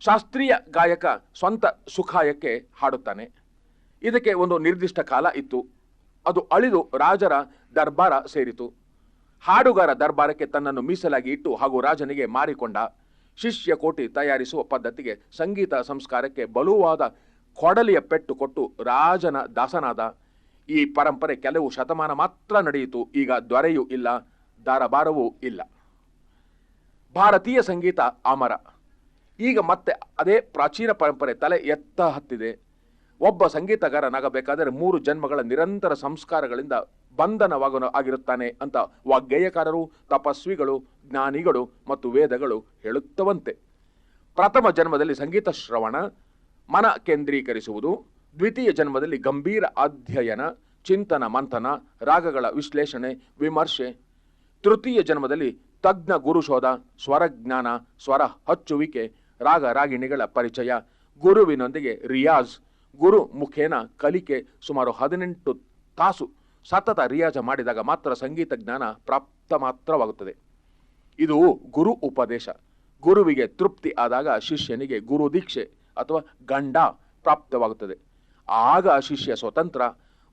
ಶಾಸ್ತ್ರೀಯ ಗಾಯಕ ಸ್ವಂತ ಸುಖಾಯಕ್ಕೆ ಹಾಡುತ್ತಾನೆ. ಇದಕ್ಕೆ ಒಂದು ನಿರ್ದಿಷ್ಟ ಕಾಲ ಇತ್ತು. ಅದು ಅಳಿದು ರಾಜರ ದರ್ಬಾರ ಸೇರಿತು. ಹಾಡುಗಾರ ದರ್ಬಾರಕ್ಕೆ ತನ್ನನ್ನು ಮೀಸಲಾಗಿ ಇಟ್ಟು ಹಾಗೂ ರಾಜನಿಗೆ ಮಾರಿಕೊಂಡ ಶಿಷ್ಯ ಕೋಟಿ ತಯಾರಿಸುವ ಪದ್ಧತಿಗೆ ಸಂಗೀತ ಸಂಸ್ಕಾರಕ್ಕೆ ಬಲುವಾದ ಕೊಡಲಿಯ ಪೆಟ್ಟು ಕೊಟ್ಟು ರಾಜನ ದಾಸನಾದ ಈ ಪರಂಪರೆ ಕೆಲವು ಶತಮಾನ ಮಾತ್ರ ನಡೆಯಿತು. ಈಗ ದೊರೆಯೂ ಇಲ್ಲ, ದಾರಬಾರವೂ ಇಲ್ಲ. ಭಾರತೀಯ ಸಂಗೀತ ಅಮರ. ಈಗ ಮತ್ತೆ ಅದೇ ಪ್ರಾಚೀನ ಪರಂಪರೆ ತಲೆ ಎತ್ತ ಹತ್ತಿದೆ. ಒಬ್ಬ ಸಂಗೀತಗಾರನಾಗಬೇಕಾದರೆ ಮೂರು ಜನ್ಮಗಳ ನಿರಂತರ ಸಂಸ್ಕಾರಗಳಿಂದ ಬಂಧನವಾಗನು ಆಗಿರುತ್ತಾನೆ ಅಂತ ವಾಗ್ಗೇಯಕಾರರು, ತಪಸ್ವಿಗಳು, ಜ್ಞಾನಿಗಳು ಮತ್ತು ವೇದಗಳು ಹೇಳುತ್ತವಂತೆ. ಪ್ರಥಮ ಜನ್ಮದಲ್ಲಿ ಸಂಗೀತ ಶ್ರವಣ, ಮನ ಕೇಂದ್ರೀಕರಿಸುವುದು, ದ್ವಿತೀಯ ಜನ್ಮದಲ್ಲಿ ಗಂಭೀರ ಅಧ್ಯಯನ, ಚಿಂತನ, ಮಂಥನ, ರಾಗಗಳ ವಿಶ್ಲೇಷಣೆ, ವಿಮರ್ಶೆ. ತೃತೀಯ ಜನ್ಮದಲ್ಲಿ ತಜ್ಞ ಗುರುಶೋಧ, ಸ್ವರಜ್ಞಾನ, ಸ್ವರ ಹಚ್ಚುವಿಕೆ ರಾಗ ರಾಗಿಣಿಗಳ ಪರಿಚಯ. ಗುರುವಿನೊಂದಿಗೆ ರಿಯಾಜ್. ಗುರು ಮುಖೇನ ಕಲಿಕೆ ಸುಮಾರು ಹದಿನೆಂಟು ತಾಸು. ಸತತ ರಿಯಾಜ ಮಾಡಿದಾಗ ಮಾತ್ರ ಸಂಗೀತ ಜ್ಞಾನ ಪ್ರಾಪ್ತ ಮಾತ್ರವಾಗುತ್ತದೆ. ಇದು ಗುರು ಉಪದೇಶ. ಗುರುವಿಗೆ ತೃಪ್ತಿ ಆದಾಗ ಶಿಷ್ಯನಿಗೆ ಗುರು ದೀಕ್ಷೆ ಅಥವಾ ಗಂಡ ಪ್ರಾಪ್ತವಾಗುತ್ತದೆ. ಆಗ ಶಿಷ್ಯ ಸ್ವತಂತ್ರ.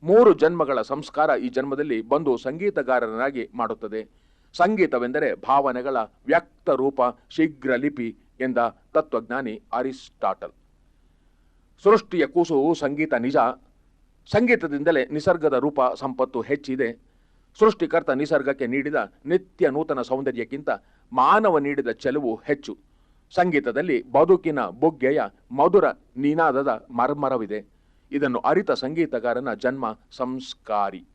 ಮೂರು ಜನ್ಮಗಳ ಸಂಸ್ಕಾರ ಈ ಜನ್ಮದಲ್ಲಿ ಬಂದು ಸಂಗೀತಗಾರನಾಗಿ ಮಾಡುತ್ತದೆ. ಸಂಗೀತವೆಂದರೆ ಭಾವನೆಗಳ ವ್ಯಕ್ತ ರೂಪ, ಶೀಘ್ರ ಲಿಪಿ ಎಂದ ತತ್ವಜ್ಞಾನಿ ಅರಿಸ್ಟಾಟಲ್. ಸೃಷ್ಟಿಯ ಕೂಸು ಸಂಗೀತ ನಿಜ. ಸಂಗೀತದಿಂದಲೇ ನಿಸರ್ಗದ ರೂಪ ಸಂಪತ್ತು ಹೆಚ್ಚಿದೆ. ಸೃಷ್ಟಿಕರ್ತ ನಿಸರ್ಗಕ್ಕೆ ನೀಡಿದ ನಿತ್ಯ ನೂತನ ಸೌಂದರ್ಯಕ್ಕಿಂತ ಮಾನವ ನೀಡಿದ ಚೆಲುವು ಹೆಚ್ಚು. ಸಂಗೀತದಲ್ಲಿ ಬದುಕಿನ ಬುಗ್ಗೆಯ ಮಧುರ ನಿನಾದದ ಮರ್ಮರವಿದೆ. ಇದನ್ನು ಅರಿತ ಸಂಗೀತಗಾರನ ಜನ್ಮ ಸಂಸ್ಕಾರಿ.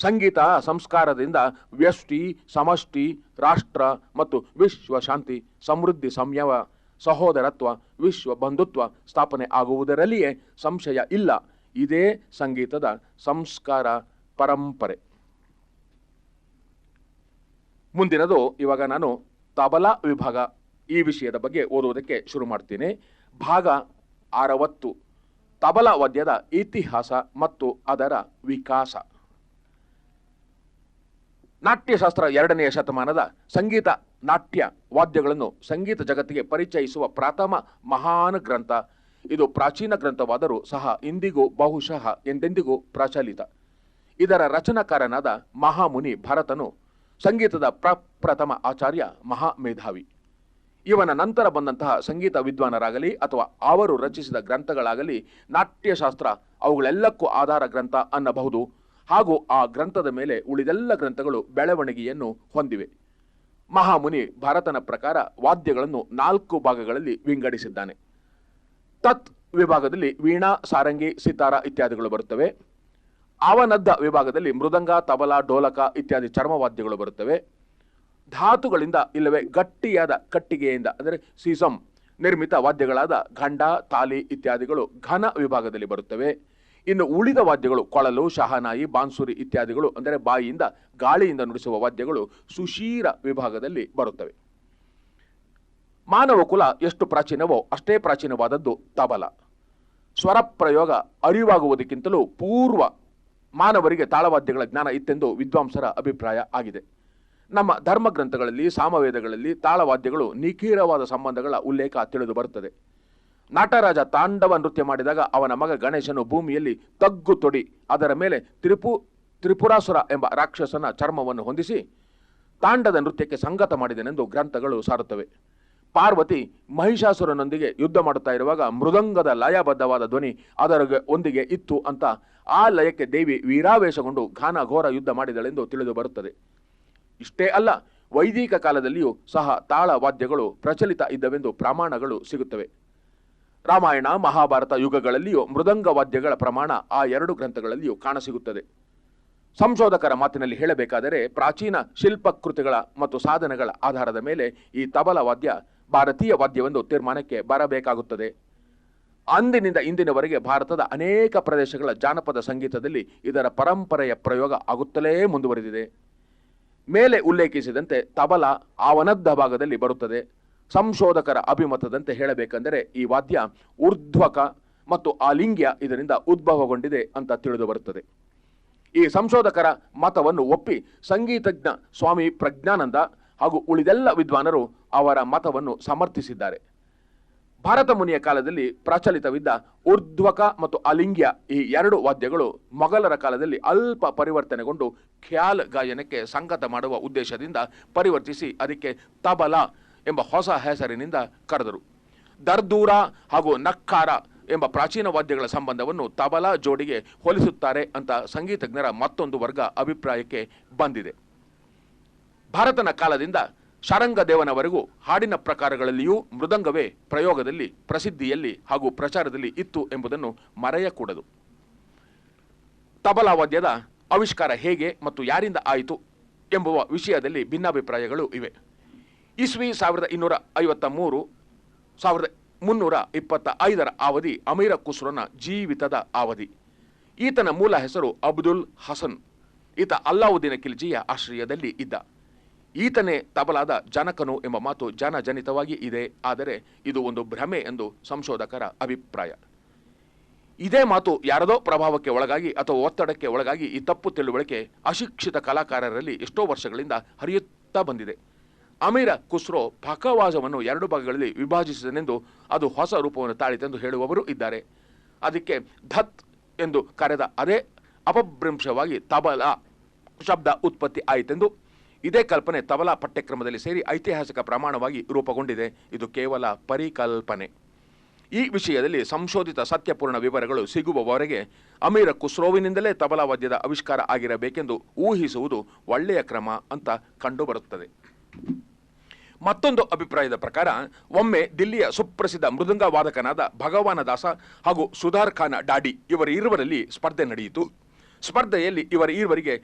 ಸಂಗೀತ, ಸಂಸ್ಕಾರದಿಂದ ವ್ಯಷ್ಟಿ, ಸಮಷ್ಟಿ, ರಾಷ್ಟ್ರ ಮತ್ತು ವಿಶ್ವ ಶಾಂತಿ, ಸಮೃದ್ಧಿ ಸಂಯಮ, ಸಹೋದರತ್ವ, ವಿಶ್ವ ಬಂಧುತ್ವ ಸ್ಥಾಪನೆ ಆಗುವುದರಲ್ಲಿಯೇ ಸಂಶಯ ಇಲ್ಲ. ಇದೇ ಸಂಗೀತದ ಸಂಸ್ಕಾರ ಪರಂಪರೆ. ಮುಂದಿನದು ಇವಾಗ ನಾನು ತಬಲಾ ವಿಭಾಗ ಈ ವಿಷಯದ ಬಗ್ಗೆ ಓದುವುದಕ್ಕೆ ಶುರು ಮಾಡ್ತೀನಿ. ಭಾಗ ಅರವತ್ತು ತಬಲಾ ವದ್ಯದ ಇತಿಹಾಸ ಮತ್ತು ಅದರ ವಿಕಾಸ. ನಾಟ್ಯಶಾಸ್ತ್ರ ಎರಡನೆಯ ಶತಮಾನದ ಸಂಗೀತ, ನಾಟ್ಯ ವಾದ್ಯಗಳನ್ನು ಸಂಗೀತ ಜಗತ್ತಿಗೆ ಪರಿಚಯಿಸುವ ಪ್ರಥಮ ಮಹಾನ್ ಗ್ರಂಥ. ಇದು ಪ್ರಾಚೀನ ಗ್ರಂಥವಾದರೂ ಸಹ ಇಂದಿಗೂ ಬಹುಶಃ ಎಂದೆಂದಿಗೂ ಪ್ರಚಲಿತ. ಇದರ ರಚನಾಕಾರನಾದ ಮಹಾಮುನಿ ಭರತನು ಸಂಗೀತದ ಪ್ರಪ್ರಥಮ ಆಚಾರ್ಯ ಮಹಾಮೇಧಾವಿ. ಇವನ ನಂತರ ಬಂದಂತಹ ಸಂಗೀತ ವಿದ್ವಾನರಾಗಲಿ ಅಥವಾ ಅವರು ರಚಿಸಿದ ಗ್ರಂಥಗಳಾಗಲಿ ನಾಟ್ಯಶಾಸ್ತ್ರ ಅವುಗಳೆಲ್ಲಕ್ಕೂ ಆಧಾರ ಗ್ರಂಥ ಅನ್ನಬಹುದು. ಹಾಗೂ ಆ ಗ್ರಂಥದ ಮೇಲೆ ಉಳಿದೆಲ್ಲ ಗ್ರಂಥಗಳು ಬೆಳವಣಿಗೆಯನ್ನು ಹೊಂದಿವೆ. ಮಹಾಮುನಿ ಭಾರತನ ಪ್ರಕಾರ ವಾದ್ಯಗಳನ್ನು ನಾಲ್ಕು ಭಾಗಗಳಲ್ಲಿ ವಿಂಗಡಿಸಿದ್ದಾನೆ. ತತ್ ವಿಭಾಗದಲ್ಲಿ ವೀಣಾ, ಸಾರಂಗಿ, ಸಿತಾರ ಇತ್ಯಾದಿಗಳು ಬರುತ್ತವೆ. ಅವನದ್ದ ವಿಭಾಗದಲ್ಲಿ ಮೃದಂಗ, ತಬಲ, ಡೋಲಕ ಇತ್ಯಾದಿ ಚರ್ಮವಾದ್ಯಗಳು ಬರುತ್ತವೆ. ಧಾತುಗಳಿಂದ ಇಲ್ಲವೇ ಗಟ್ಟಿಯಾದ ಕಟ್ಟಿಗೆಯಿಂದ, ಅಂದರೆ ಸೀಸಮ್ ನಿರ್ಮಿತ ವಾದ್ಯಗಳಾದ ಘಂಡ, ತಾಲಿ ಇತ್ಯಾದಿಗಳು ಘನ ವಿಭಾಗದಲ್ಲಿ ಬರುತ್ತವೆ. ಇನ್ನು ಉಳಿದ ವಾದ್ಯಗಳು ಕೊಳಲು, ಶಹನಾಯಿ, ಬಾನ್ಸುರಿ ಇತ್ಯಾದಿಗಳು, ಅಂದರೆ ಬಾಯಿಯಿಂದ ಗಾಳಿಯಿಂದ ನುಡಿಸುವ ವಾದ್ಯಗಳು ಸುಶೀರ ವಿಭಾಗದಲ್ಲಿ ಬರುತ್ತವೆ. ಮಾನವ ಕುಲ ಎಷ್ಟು ಪ್ರಾಚೀನವೋ ಅಷ್ಟೇ ಪ್ರಾಚೀನವಾದದ್ದು ತಬಲ. ಸ್ವರ ಪ್ರಯೋಗ ಅರಿವಾಗುವುದಕ್ಕಿಂತಲೂ ಪೂರ್ವ ಮಾನವರಿಗೆ ತಾಳವಾದ್ಯಗಳ ಜ್ಞಾನ ಇತ್ತೆಂದು ವಿದ್ವಾಂಸರ ಅಭಿಪ್ರಾಯ ಆಗಿದೆ. ನಮ್ಮ ಧರ್ಮಗ್ರಂಥಗಳಲ್ಲಿ, ಸಾಮವೇದಗಳಲ್ಲಿ ತಾಳವಾದ್ಯಗಳು ನಿಖೀರವಾದ ಸಂಬಂಧಗಳ ಉಲ್ಲೇಖ ತಿಳಿದು ಬರುತ್ತದೆ. ನಾಟರಾಜ ತಾಂಡವ ನೃತ್ಯ ಮಾಡಿದಾಗ ಅವನ ಮಗ ಗಣೇಶನು ಭೂಮಿಯಲ್ಲಿ ತಗ್ಗು ತೊಡಿ ಅದರ ಮೇಲೆ ತ್ರಿಪು, ತ್ರಿಪುರಾಸುರ ಎಂಬ ರಾಕ್ಷಸನ ಚರ್ಮವನ್ನು ಹೊಂದಿಸಿ ತಾಂಡದ ನೃತ್ಯಕ್ಕೆ ಸಂಗತ ಮಾಡಿದನೆಂದು ಗ್ರಂಥಗಳು ಸಾರುತ್ತವೆ. ಪಾರ್ವತಿ ಮಹಿಷಾಸುರನೊಂದಿಗೆ ಯುದ್ಧ ಮಾಡುತ್ತಾ ಇರುವಾಗ ಮೃದಂಗದ ಲಯಬದ್ಧವಾದ ಧ್ವನಿ ಅದರ ಒಂದಿಗೆ ಇತ್ತು ಅಂತ ಆ ಲಯಕ್ಕೆ ದೇವಿ ವೀರಾವೇಶಗೊಂಡು ಘಾನ ಘೋರ ಯುದ್ಧ ಮಾಡಿದಳೆಂದು ತಿಳಿದು ಬರುತ್ತದೆ. ಇಷ್ಟೇ ಅಲ್ಲ, ವೈದಿಕ ಕಾಲದಲ್ಲಿಯೂ ಸಹ ತಾಳ ವಾದ್ಯಗಳು ಪ್ರಚಲಿತ ಇದ್ದವೆಂದು ಪ್ರಮಾಣಗಳು ಸಿಗುತ್ತವೆ. ರಾಮಾಯಣ, ಮಹಾಭಾರತ ಯುಗಗಳಲ್ಲಿಯೂ ಮೃದಂಗ ವಾದ್ಯಗಳ ಪ್ರಮಾಣ ಆ ಎರಡು ಗ್ರಂಥಗಳಲ್ಲಿಯೂ ಕಾಣಸಿಗುತ್ತದೆ. ಸಂಶೋಧಕರ ಮಾತಿನಲ್ಲಿ ಹೇಳಬೇಕಾದರೆ ಪ್ರಾಚೀನ ಶಿಲ್ಪಕೃತಿಗಳ ಮತ್ತು ಸಾಧನಗಳ ಆಧಾರದ ಮೇಲೆ ಈ ತಬಲ ವಾದ್ಯ ಭಾರತೀಯ ವಾದ್ಯವೆಂದು ತೀರ್ಮಾನಕ್ಕೆ ಬರಬೇಕಾಗುತ್ತದೆ. ಅಂದಿನಿಂದ ಇಂದಿನವರೆಗೆ ಭಾರತದ ಅನೇಕ ಪ್ರದೇಶಗಳ ಜಾನಪದ ಸಂಗೀತದಲ್ಲಿ ಇದರ ಪರಂಪರೆಯ ಪ್ರಯೋಗ ಆಗುತ್ತಲೇ ಮುಂದುವರೆದಿದೆ. ಮೇಲೆ ಉಲ್ಲೇಖಿಸಿದಂತೆ ತಬಲ ಆವನದ್ದ ಭಾಗದಲ್ಲಿ ಬರುತ್ತದೆ. ಸಂಶೋಧಕರ ಅಭಿಮತದಂತೆ ಹೇಳಬೇಕೆಂದರೆ ಈ ವಾದ್ಯ ಊರ್ಧ್ವಕ ಮತ್ತು ಆಲಿಂಗ್ಯ ಇದರಿಂದ ಉದ್ಭವಗೊಂಡಿದೆ ಅಂತ ತಿಳಿದು ಬರುತ್ತದೆ ಈ ಸಂಶೋಧಕರ ಮತವನ್ನು ಒಪ್ಪಿ ಸಂಗೀತಜ್ಞ ಸ್ವಾಮಿ ಪ್ರಜ್ಞಾನಂದ ಹಾಗೂ ಉಳಿದೆಲ್ಲ ವಿದ್ವಾನರು ಅವರ ಮತವನ್ನು ಸಮರ್ಥಿಸಿದ್ದಾರೆ. ಭಾರತ ಮುನಿಯ ಕಾಲದಲ್ಲಿ ಪ್ರಚಲಿತವಿದ್ದ ಊರ್ಧ್ವಕ ಮತ್ತು ಅಲಿಂಗ್ಯ ಈ ಎರಡು ವಾದ್ಯಗಳು ಮೊಘಲರ ಕಾಲದಲ್ಲಿ ಅಲ್ಪ ಪರಿವರ್ತನೆಗೊಂಡು ಖ್ಯಾಲ್ ಗಾಯನಕ್ಕೆ ಸಂಗತ ಮಾಡುವ ಉದ್ದೇಶದಿಂದ ಪರಿವರ್ತಿಸಿ ಅದಕ್ಕೆ ತಬಲಾ ಎಂಬ ಹೊಸ ಹೆಸರಿನಿಂದ ಕರೆದರು. ದರ್ದೂರ ಹಾಗೂ ನಕ್ಕಾರ ಎಂಬ ಪ್ರಾಚೀನ ವಾದ್ಯಗಳ ಸಂಬಂಧವನ್ನು ತಬಲಾ ಜೋಡಿಗೆ ಹೋಲಿಸುತ್ತಾರೆ ಅಂತ ಸಂಗೀತಜ್ಞರ ಮತ್ತೊಂದು ವರ್ಗ ಅಭಿಪ್ರಾಯಕ್ಕೆ ಬಂದಿದೆ. ಭಾರತನ ಕಾಲದಿಂದ ಶಾರಂಗದೇವನವರೆಗೂ ಹಾಡಿನ ಪ್ರಕಾರಗಳಲ್ಲಿಯೂ ಮೃದಂಗವೇ ಪ್ರಯೋಗದಲ್ಲಿ, ಪ್ರಸಿದ್ಧಿಯಲ್ಲಿ ಹಾಗೂ ಪ್ರಚಾರದಲ್ಲಿ ಇತ್ತು ಎಂಬುದನ್ನು ಮರೆಯಕೂಡದು. ತಬಲಾ ವಾದ್ಯದ ಆವಿಷ್ಕಾರ ಹೇಗೆ ಮತ್ತು ಯಾರಿಂದ ಆಯಿತು ಎಂಬುವ ವಿಷಯದಲ್ಲಿ ಭಿನ್ನಾಭಿಪ್ರಾಯಗಳು ಇವೆ. ಇಸ್ವಿ ಸಾವಿರದ ಇನ್ನೂರ ಐವತ್ತ ಮೂರು, ಸಾವಿರದ ಮುನ್ನೂರ ಇಪ್ಪತ್ತ ಐದರ ಅವಧಿ ಅಮೀರ ಖುಸ್ರೋನ ಜೀವಿತದ ಅವಧಿ. ಈತನ ಮೂಲ ಹೆಸರು ಅಬ್ದುಲ್ ಹಸನ್. ಈತ ಅಲ್ಲಾವುದ್ದೀನ ಖಿಲ್ಜಿಯ ಆಶ್ರಯದಲ್ಲಿ ಇದ್ದ. ಈತನೇ ತಬಲಾದ ಜನಕನು ಎಂಬ ಮಾತು ಜನಜನಿತವಾಗಿ ಇದೆ, ಆದರೆ ಇದು ಒಂದು ಭ್ರಮೆ ಎಂದು ಸಂಶೋಧಕರ ಅಭಿಪ್ರಾಯ. ಇದೇ ಮಾತು ಯಾರದೋ ಪ್ರಭಾವಕ್ಕೆ ಒಳಗಾಗಿ ಅಥವಾ ಒತ್ತಡಕ್ಕೆ ಒಳಗಾಗಿ ಈ ತಪ್ಪು ತಿಳುವಳಿಕೆ ಅಶಿಕ್ಷಿತ ಕಲಾಕಾರರಲ್ಲಿ ಎಷ್ಟೋ ವರ್ಷಗಳಿಂದ ಹರಿಯುತ್ತಾ ಬಂದಿದೆ. ಅಮೀರ ಖುಸ್ರೋ ಪಖವಾಜವನ್ನು ಎರಡು ಭಾಗಗಳಲ್ಲಿ ವಿಭಾಜಿಸಿದನೆಂದು ಅದು ಹೊಸ ರೂಪವನ್ನು ತಾಳಿತೆಂದು ಹೇಳುವವರು ಇದ್ದಾರೆ. ಅದಕ್ಕೆ ಧತ್ ಎಂದು ಕರೆದ ಅದೇ ಅಪಭ್ರಂಶವಾಗಿ ತಬಲಾ ಶಬ್ದ ಉತ್ಪತ್ತಿ ಆಯಿತೆಂದು. ಇದೇ ಕಲ್ಪನೆ ತಬಲಾ ಪಠ್ಯಕ್ರಮದಲ್ಲಿ ಸೇರಿ ಐತಿಹಾಸಿಕ ಪ್ರಮಾಣವಾಗಿ ರೂಪುಗೊಂಡಿದೆ. ಇದು ಕೇವಲ ಪರಿಕಲ್ಪನೆ. ಈ ವಿಷಯದಲ್ಲಿ ಸಂಶೋಧಿತ ಸತ್ಯಪೂರ್ಣ ವಿವರಗಳು ಸಿಗುವವರೆಗೆ ಅಮೀರ ಕುಸ್ರೋವಿನಿಂದಲೇ ತಬಲಾ ವಾದ್ಯದ ಆವಿಷ್ಕಾರ ಆಗಿರಬೇಕೆಂದು ಊಹಿಸುವುದು ಒಳ್ಳೆಯ ಕ್ರಮ ಅಂತ ಕಂಡುಬರುತ್ತದೆ. ಮತ್ತೊಂದು ಅಭಿಪ್ರಾಯದ ಪ್ರಕಾರ, ಒಮ್ಮೆ ದಿಲ್ಲಿಯ ಸುಪ್ರಸಿದ್ಧ ಮೃದಂಗ ವಾದಕನಾದ ಭಗವಾನ ದಾಸ ಹಾಗೂ ಸುಧಾರ್ ಖಾನ್ ಡಾಡಿ ಇವರ ಇರುವರಲ್ಲಿ ಸ್ಪರ್ಧೆ ನಡೆಯಿತು. ಸ್ಪರ್ಧೆಯಲ್ಲಿ ಇವರ ಇರುವರಿಗೆ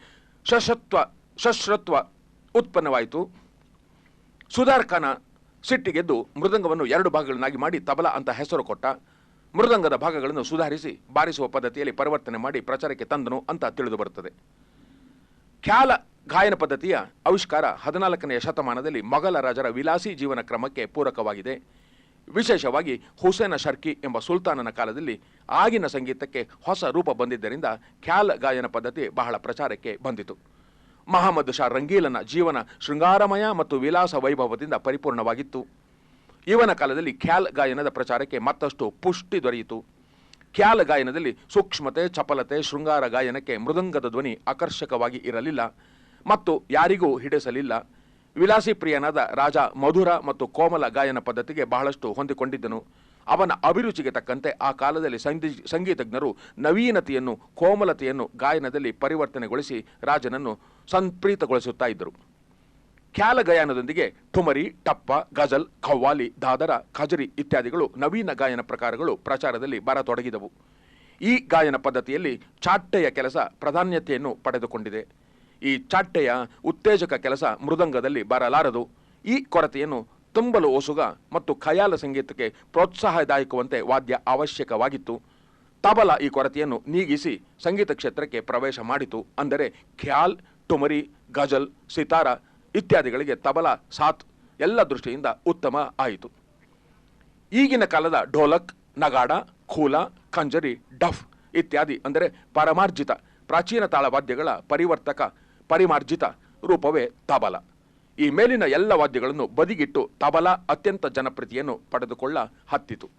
ಸಶತ್ವ ಸಶ್ರತ್ವ ಉತ್ಪನ್ನವಾಯಿತು. ಸುಧಾರ್ ಖಾನ ಸಿಟ್ಟಿಗೆದ್ದು ಮೃದಂಗವನ್ನು ಎರಡು ಭಾಗಗಳನ್ನಾಗಿ ಮಾಡಿ ತಬಲಾ ಅಂತ ಹೆಸರು ಕೊಟ್ಟ. ಮೃದಂಗದ ಭಾಗಗಳನ್ನು ಸುಧಾರಿಸಿ ಬಾರಿಸುವ ಪದ್ಧತಿಯಲ್ಲಿ ಪರಿವರ್ತನೆ ಮಾಡಿ ಪ್ರಚಾರಕ್ಕೆ ತಂದನು ಅಂತ ತಿಳಿದು ಬರುತ್ತದೆ. ಖ್ಯಾಲ ಗಾಯನ ಪದ್ಧತಿಯ ಆವಿಷ್ಕಾರ ಹದಿನಾಲ್ಕನೆಯ ಶತಮಾನದಲ್ಲಿ ಮೊಘಲ ರಾಜರ ವಿಲಾಸಿ ಜೀವನ ಕ್ರಮಕ್ಕೆ ಪೂರಕವಾಗಿದೆ. ವಿಶೇಷವಾಗಿ ಹುಸೇನ ಶರ್ಕಿ ಎಂಬ ಸುಲ್ತಾನನ ಕಾಲದಲ್ಲಿ ಆಗಿನ ಸಂಗೀತಕ್ಕೆ ಹೊಸ ರೂಪ ಬಂದಿದ್ದರಿಂದ ಖ್ಯಾಲ್ ಗಾಯನ ಪದ್ಧತಿ ಬಹಳ ಪ್ರಚಾರಕ್ಕೆ ಬಂದಿತು. ಮಹಮ್ಮದ್ ಶಾ ರಂಗೀಲನ ಜೀವನ ಶೃಂಗಾರಮಯ ಮತ್ತು ವಿಲಾಸ ವೈಭವದಿಂದ ಪರಿಪೂರ್ಣವಾಗಿತ್ತು. ಇವನ ಕಾಲದಲ್ಲಿ ಖ್ಯಾಲ್ ಗಾಯನದ ಪ್ರಚಾರಕ್ಕೆ ಮತ್ತಷ್ಟು ಪುಷ್ಟಿ ದೊರೆಯಿತು. ಖ್ಯಾಲ್ ಗಾಯನದಲ್ಲಿ ಸೂಕ್ಷ್ಮತೆ, ಚಪಲತೆ, ಶೃಂಗಾರ ಗಾಯನಕ್ಕೆ ಮೃದಂಗದ ಧ್ವನಿ ಆಕರ್ಷಕವಾಗಿ ಇರಲಿಲ್ಲ. ಮತ್ತು ಯಾರಿಗೂ ಹಿಡಿಸಲಿಲ್ಲ. ವಿಲಾಸಿ ಪ್ರಿಯನಾದ ರಾಜ ಮಧುರ ಮತ್ತು ಕೋಮಲ ಗಾಯನ ಪದ್ಧತಿಗೆ ಬಹಳಷ್ಟು ಹೊಂದಿಕೊಂಡಿದ್ದನು. ಅವನ ಅಭಿರುಚಿಗೆ ತಕ್ಕಂತೆ ಆ ಕಾಲದಲ್ಲಿ ಸಂಗೀತಜ್ಞರು ನವೀನತೆಯನ್ನು, ಕೋಮಲತೆಯನ್ನು ಗಾಯನದಲ್ಲಿ ಪರಿವರ್ತನೆಗೊಳಿಸಿ ರಾಜನನ್ನು ಸಂಪ್ರೀತಗೊಳಿಸುತ್ತಾ ಇದ್ದರು. ಖ್ಯಾಲ ಗಾಯನದೊಂದಿಗೆ ಠುಮರಿ, ಟಪ್ಪ, ಗಜಲ್, ಖವ್ವಾಲಿ, ದಾದರ, ಖಜರಿ ಇತ್ಯಾದಿಗಳು ನವೀನ ಗಾಯನ ಪ್ರಕಾರಗಳು ಪ್ರಚಾರದಲ್ಲಿ ಬರತೊಡಗಿದವು. ಈ ಗಾಯನ ಪದ್ಧತಿಯಲ್ಲಿ ಚಾಟ್ಟೆಯ ಕೆಲಸ ಪ್ರಾಧಾನ್ಯತೆಯನ್ನು ಪಡೆದುಕೊಂಡಿದೆ. ಈ ಚಾಟ್ಟೆಯ ಉತ್ತೇಜಕ ಕೆಲಸ ಮೃದಂಗದಲ್ಲಿ ಬರಲಾರದು. ಈ ಕೊರತೆಯನ್ನು ತುಂಬಲು ಓಸುಗ ಮತ್ತು ಖಯಾಲ ಸಂಗೀತಕ್ಕೆ ಪ್ರೋತ್ಸಾಹದಾಯಕವಂತೆ ವಾದ್ಯ ಅವಶ್ಯಕವಾಗಿತ್ತು. ತಬಲ ಈ ಕೊರತೆಯನ್ನು ನೀಗಿಸಿ ಸಂಗೀತ ಕ್ಷೇತ್ರಕ್ಕೆ ಪ್ರವೇಶ ಮಾಡಿತು. ಅಂದರೆ ಖ್ಯಾಲ್, ಟುಮರಿ, ಗಜಲ್, ಸಿತಾರ ಇತ್ಯಾದಿಗಳಿಗೆ ತಬಲ, ಸಾತ್ ಎಲ್ಲ ದೃಷ್ಟಿಯಿಂದ ಉತ್ತಮ ಆಯಿತು. ಈಗಿನ ಕಾಲದ ಢೋಲಕ್, ನಗಾಡ, ಖೂಲ, ಖಂಜರಿ, ಡಫ್ ಇತ್ಯಾದಿ ಅಂದರೆ ಪರಮಾರ್ಜಿತ ಪ್ರಾಚೀನ ತಾಳವಾದ್ಯಗಳ ಪರಿವರ್ತಕ ಪರಿಮಾರ್ಜಿತ ರೂಪವೇ ತಬಲ. ಈ ಮೇಲಿನ ಎಲ್ಲ ವಾದ್ಯಗಳನ್ನು ಬದಿಗಿಟ್ಟು ತಬಲ ಅತ್ಯಂತ ಜನಪ್ರಿಯತೆಯನ್ನು ಪಡೆದುಕೊಳ್ಳ ಹತ್ತಿತು.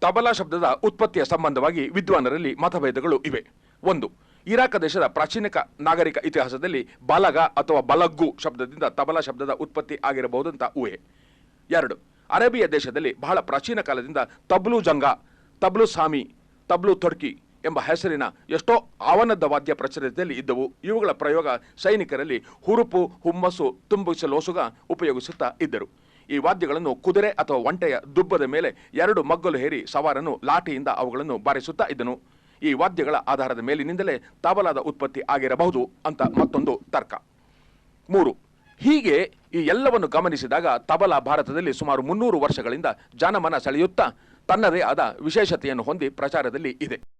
ತಬಲಾ ಶಬ್ದದ ಉತ್ಪತ್ತಿಯ ಸಂಬಂಧವಾಗಿ ವಿದ್ವಾನರಲ್ಲಿ ಮತಭೇದಗಳು ಇವೆ. ಒಂದು, ಇರಾಕ ದೇಶದ ಪ್ರಾಚೀನಕ ನಾಗರಿಕ ಇತಿಹಾಸದಲ್ಲಿ ಬಲಗ ಅಥವಾ ಬಲಗ್ಗು ಶಬ್ದದಿಂದ ತಬಲಾ ಶಬ್ದದ ಉತ್ಪತ್ತಿ ಆಗಿರಬಹುದಂತ ಊಹೆ. ಎರಡು, ಅರೇಬಿಯ ದೇಶದಲ್ಲಿ ಬಹಳ ಪ್ರಾಚೀನ ಕಾಲದಿಂದ ತಬ್ಲು ಜಂಗ ತಬ್ಲು ಸಾಮಿ ತಬ್ಲು ತೊಡ್ಕಿ ಎಂಬ ಹೆಸರಿನ ಎಷ್ಟೋ ಆವನದ ವಾದ್ಯ ಪ್ರಚಲಿತದಲ್ಲಿ ಇದ್ದವು. ಇವುಗಳ ಪ್ರಯೋಗ ಸೈನಿಕರಲ್ಲಿ ಹುರುಪು, ಹುಮ್ಮಸ್ಸು ತುಂಬಿಸಲೋಸುಗ ಉಪಯೋಗಿಸುತ್ತಾ ಇದ್ದರು. ಈ ವಾದ್ಯಗಳನ್ನು ಕುದುರೆ ಅಥವಾ ಒಂಟೆಯ ದುಬ್ಬದ ಮೇಲೆ ಎರಡು ಮಗ್ಗಲು ಹೇರಿ ಸವಾರನು ಲಾಠಿಯಿಂದ ಅವುಗಳನ್ನು ಬಾರಿಸುತ್ತಾ ಇದ್ದನು. ಈ ವಾದ್ಯಗಳ ಆಧಾರದ ಮೇಲಿನಿಂದಲೇ ತಬಲಾದ ಉತ್ಪತ್ತಿ ಆಗಿರಬಹುದು ಅಂತ ಮತ್ತೊಂದು ತರ್ಕ. ಮೂರು, ಹೀಗೆ ಈ ಎಲ್ಲವನ್ನು ಗಮನಿಸಿದಾಗ ತಬಲಾ ಭಾರತದಲ್ಲಿ ಸುಮಾರು ಮುನ್ನೂರು ವರ್ಷಗಳಿಂದ ಜನಮನ ಸೆಳೆಯುತ್ತಾ ತನ್ನದೇ ಆದ ವಿಶೇಷತೆಯನ್ನು ಹೊಂದಿ ಪ್ರಚಾರದಲ್ಲಿ ಇದೆ.